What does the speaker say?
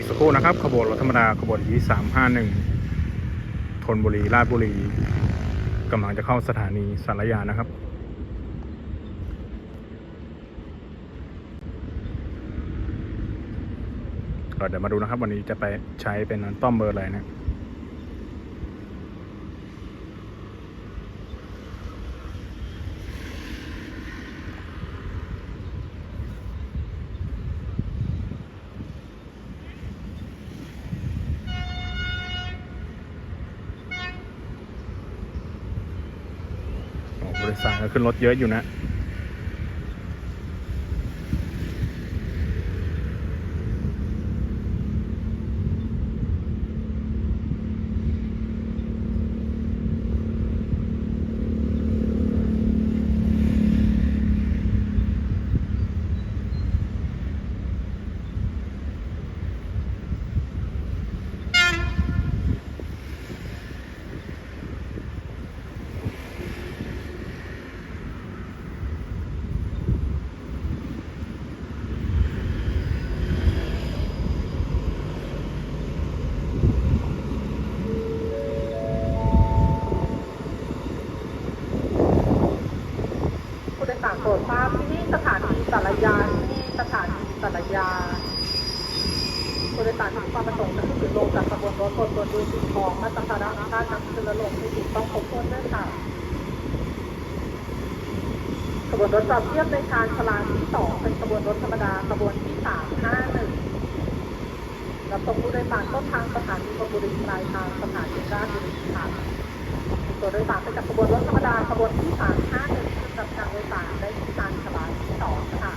อีกสักครู่นะครับขบวนรถธรรมดาขบวนที่สามห้าหนึ่งธนบุรีราชบุรีกำลังจะเข้าสถานีสารยานะครับก็เดี๋ยวมาดูนะครับ วันนี้จะไปใช้เป็นต้อมเบอร์อะไรนะ โอ้บริษัทก็ขึ้นรถเยอะอยู่นะ ผู้โดยสารโปรดทราบที่นี่สถานีสารยาที่นี่สถานีสารยาผู้โดยสารที่ความประสงค์จะขึ้นหรือลงจากขบวนรถบนบนด้วยสิ่งของมาตรฐานด้านนำขึ้นและลงที่ถูกต้องครบถ้วนด้วยค่ะขบวนรถจอดเทียบในชานชาลาที่สองเป็นขบวนรถธรรมดาขบวนที่สามห้าหนึ่งรับส่งผู้โดยสารต้นทางสถานีบบุรีปลายทางสถานีราชบุรีค่ะตัวโดยสารไปกับขบวนรถธรรมดาขบวนที่351ขึ้น กับทางโดยสารได้ที่การฉลาดที่สองค่ะ